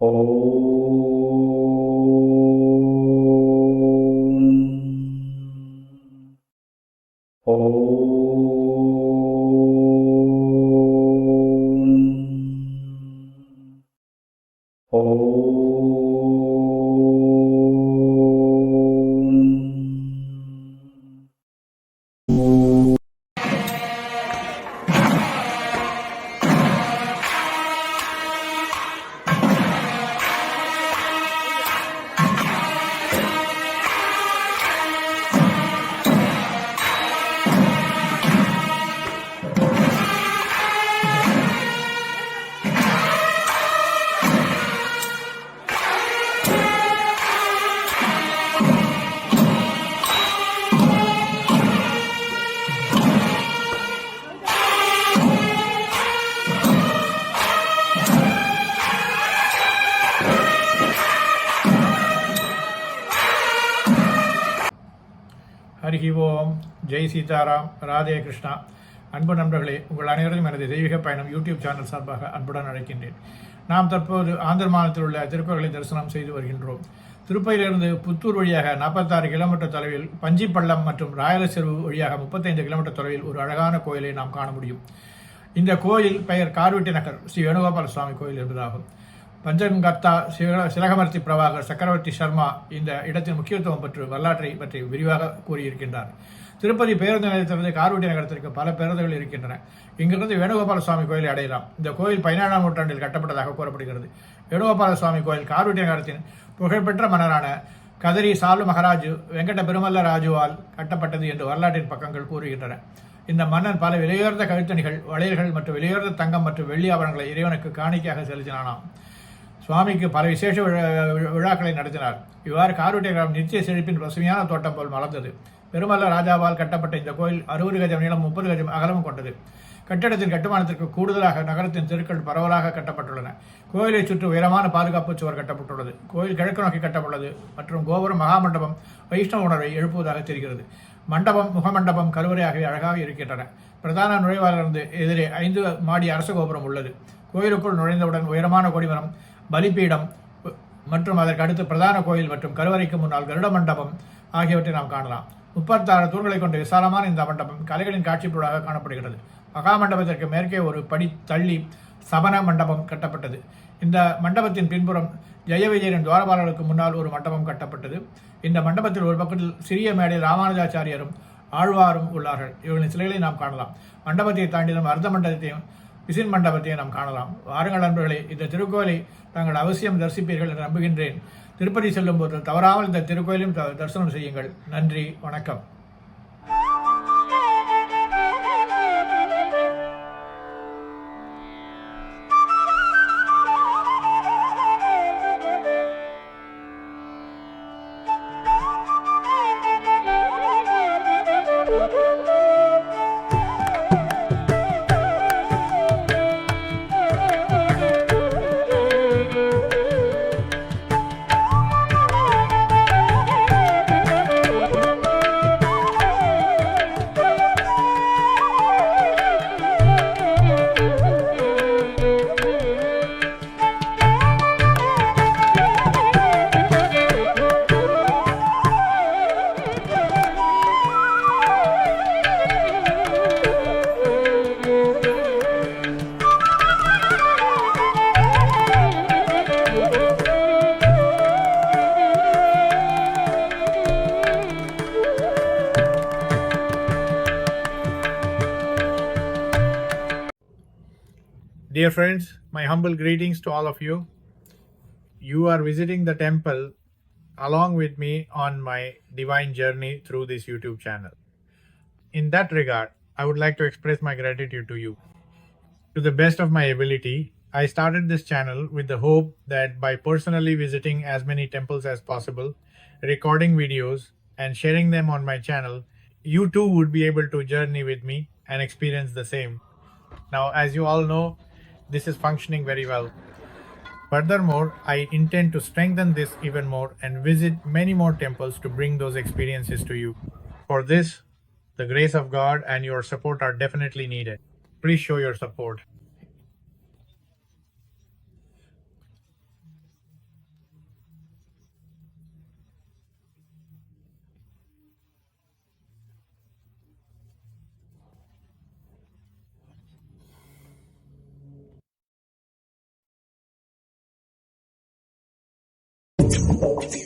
Om. Om. ஹரிஹி ஓம் ஜெய் சீதாராம் ராதே கிருஷ்ணா. அன்பு நண்பர்களே உங்கள் அனைவரையும் எனது தெய்வீக பயணம் யூடியூப் சேனல் சார்பாக அன்புடன் அழைக்கின்றேன். நாம் தற்போது ஆந்திர மாநிலத்தில் உள்ள திருக்கோயிலை தரிசனம் செய்து வருகின்றோம். திருப்பையிலிருந்து புத்தூர் வழியாக நாற்பத்தாறு கிலோமீட்டர் தொலைவில் பஞ்சிப்பள்ளம் மற்றும் ராயலசெருவு வழியாக முப்பத்தைந்து கிலோமீட்டர் தொலைவில் ஒரு அழகான கோயிலை நாம் காண முடியும். இந்த கோயில் பெயர் கார்வெட்டி நகர் ஸ்ரீ வேணுகோபால சுவாமி கோயில் என்பதாகும். பஞ்சகர்த்தா சிவ- சிலகமர்த்தி பிரபாகர் சக்கரவர்த்தி சர்மா இந்த இடத்தின் முக்கியத்துவம் பற்றி வரலாற்றை பற்றி விரிவாக கூறியிருக்கின்றார். திருப்பதி பேருந்து நிலையத்திலிருந்து கார்வெட்டி நகரத்திற்கு பல பேருந்துகள் இருக்கின்றன. இங்கிருந்து வேணுகோபால சுவாமி கோயிலை அடையலாம். இந்த கோயில் பதினேழாம் நூற்றாண்டில் கட்டப்பட்டதாக கூறப்படுகிறது. வேணுகோபால சுவாமி கோயில் கார்வெட்டி நகரத்தின் புகழ்பெற்ற மன்னரான கதரி சாலு மகராஜு வெங்கட பெருமல்ல ராஜுவால் கட்டப்பட்டது என்று வரலாற்றின் பக்கங்கள் கூறுகின்றன. இந்த மன்னன் பல விலையுயர்ந்த கழுத்தணிகள் வளையல்கள் மற்றும் விலையுயர்ந்த தங்கம் மற்றும் வெள்ளி ஆபரணங்களை இறைவனுக்கு காணிக்கையாக செலுத்தினானாம். சுவாமிக்கு பல விசேஷ விழா- விழாக்களை நடத்தினார். இவ்வாறு காரூட்டை கிராமம் நிச்சய செழிப்பின் பசுமையான தோட்டம் போல் மலர்ந்தது. பெருமல்ல ராஜாவால் கட்டப்பட்ட இந்த கோயில் அறுபது கஜம் நீளம் முப்பது கஜம் அகலமும் கொண்டது. கட்டடத்தின் கட்டுமானத்திற்கு கூடுதலாக நகரத்தின் தெருக்கள் பரவலாக கட்டப்பட்டுள்ளன. கோயிலை சுற்றி உயரமான பாதுகாப்பு சுவர் கட்டப்பட்டுள்ளது. கோயில் கிழக்கு நோக்கி கட்டப்பட்டுள்ளது மற்றும் கோபுரம் மகாமண்டபம் வைஷ்ணவ உணர்வை எழுப்புவதாக தெரிகிறது. மண்டபம் முகமண்டபம் கருவறை ஆகிய அழகாக இருக்கின்றன. பிரதான நுழைவாயிலிருந்து எதிரே ஐந்து மாடி அரச கோபுரம் உள்ளது. கோயிலுக்குள் நுழைந்தவுடன் உயரமான கொடிமரம் பலிபீடம் மற்றும் அதற்கு அடுத்து பிரதான கோயில் மற்றும் கருவறைக்கு முன்னால் கருட மண்டபம் ஆகியவற்றை நாம் காணலாம். முப்பத்தாறு தூண்களை கொண்ட விசாலமான இந்த மண்டபம் கலைகளின் காட்சிப்பொருளாக காணப்படுகிறது. மகா மண்டபத்திற்கு மேற்கே ஒரு படி தள்ளி சபன மண்டபம் கட்டப்பட்டது. இந்த மண்டபத்தின் பின்புறம் ஜெய விஜயனின் துவாரபாலர்களுக்கு முன்னால் ஒரு மண்டபம் கட்டப்பட்டது. இந்த மண்டபத்தில் ஒரு பக்கத்தில் சிறிய மேடை ராமானுஜாச்சாரியரும் ஆழ்வாரும் உள்ளார்கள். இவர்களின் சிலைகளை நாம் காணலாம். மண்டபத்தை தாண்டி அர்த்த மண்டபத்தையும் விசின் மண்டபத்தை நாம் காணலாம். வாருங்கள் நண்பர்களே இந்த திருக்கோயிலை தாங்கள் அவசியம் தரிசிப்பீர்கள் என்று நம்புகின்றேன். திருப்பதி செல்லும் போது தவறாமல் இந்த திருக்கோயிலும் த- தரிசனம் செய்யுங்கள். நன்றி வணக்கம். Dear friends, my humble greetings to all of you. You are visiting the temple along with me on my divine journey through this YouTube channel. In that regard, I would like to express my gratitude to you. To the best of my ability, I started this channel with the hope that by personally visiting as many temples as possible, recording videos, and sharing them on my channel, you too would be able to journey with me and experience the same. Now, as you all know, this is functioning very well. Furthermore, I intend to strengthen this even more and visit many more temples to bring those experiences to you. For this, the grace of God and your support are definitely needed. Please show your support. நன்றி